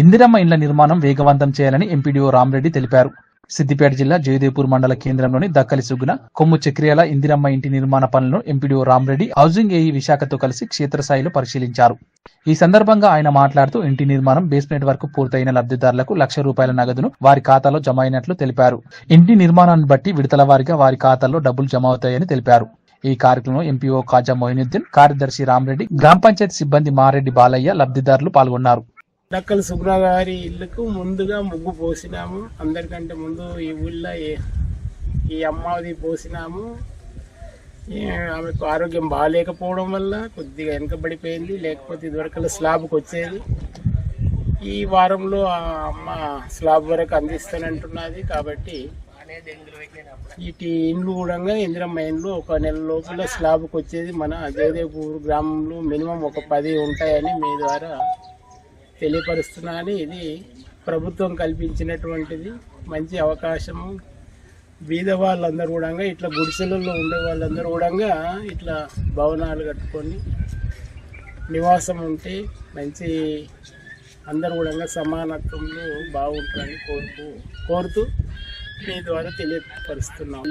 ఇందిరమ్మ ఇండ్ల నిర్మాణం వేగవంతం చేయాలని ఎంపీడీఓ రామరెడ్డి తెలిపారు. సిద్దిపేట జిల్లా జయదేపూర్ మండల కేంద్రంలోని దక్కలి సుగ్గున కొమ్ము చక్రియాల ఇందిరమ్మ ఇంటి నిర్మాణ పనులను ఎంపీడీఓ రామరెడ్డి హౌసింగ్ ఏఈ విశాఖతో కలిసి క్షేత్రస్థాయిలో పరిశీలించారు. ఈ సందర్భంగా ఆయన మాట్లాడుతూ ఇంటి నిర్మాణం బేస్మెంట్ వరకు పూర్తయిన లబ్ధిదారులకు లక్ష రూపాయల నగదును వారి ఖాతాలో జమ అయినట్లు తెలిపారు. ఇంటి నిర్మాణాన్ని బట్టి విడతల వారిగా వారి ఖాతాల్లో డబ్బులు జమ అవుతాయని తెలిపారు. ఈ కార్యక్రమంలో ఎంపీఓ ఖాజా మొహినుద్దీన్ కార్యదర్శి రామరెడ్డి గ్రామ పంచాయతీ సిబ్బంది మారెడ్డి బాలయ్య లబ్ధిదారులు పాల్గొన్నారు. డక్కల సుబ్రా గారి ఇల్లుకు ముందుగా ముగ్గు పోసినాము. అందరికంటే ముందు ఈ ఊళ్ళో ఈ- ఈ అమ్మాది పోసినాము. ఆమెకు ఆరోగ్యం బాగాలేకపోవడం వల్ల కొద్దిగా వెనకబడిపోయింది. లేకపోతే ఇదివరకు స్లాబ్కి వచ్చేది. ఈ వారంలో ఆ అమ్మ స్లాబ్ వరకు అందిస్తానంటున్నది. కాబట్టి ఇటు ఇండ్లు కూడా ఇందిరమ్మ ఇండ్లు ఒక నెల లోపల స్లాబ్కి వచ్చేది. మన జయదేపూర్ గ్రామంలో మినిమం ఒక పది ఉంటాయని మీ ద్వారా తెలియపరుస్తున్నాను ఇది ప్రభుత్వం కల్పించినటువంటిది. మంచి అవకాశము. బీద వాళ్ళందరూ కూడా ఇట్లా గుడిసెలలో ఉండే వాళ్ళందరూ కూడా ఇట్లా భవనాలు కట్టుకొని నివాసం ఉంటే మంచి అందరూ కూడా సమానత్వంలో బాగుంటుందని కోరుతూ కోరుతూ మీ ద్వారా తెలియపరుస్తున్నాం.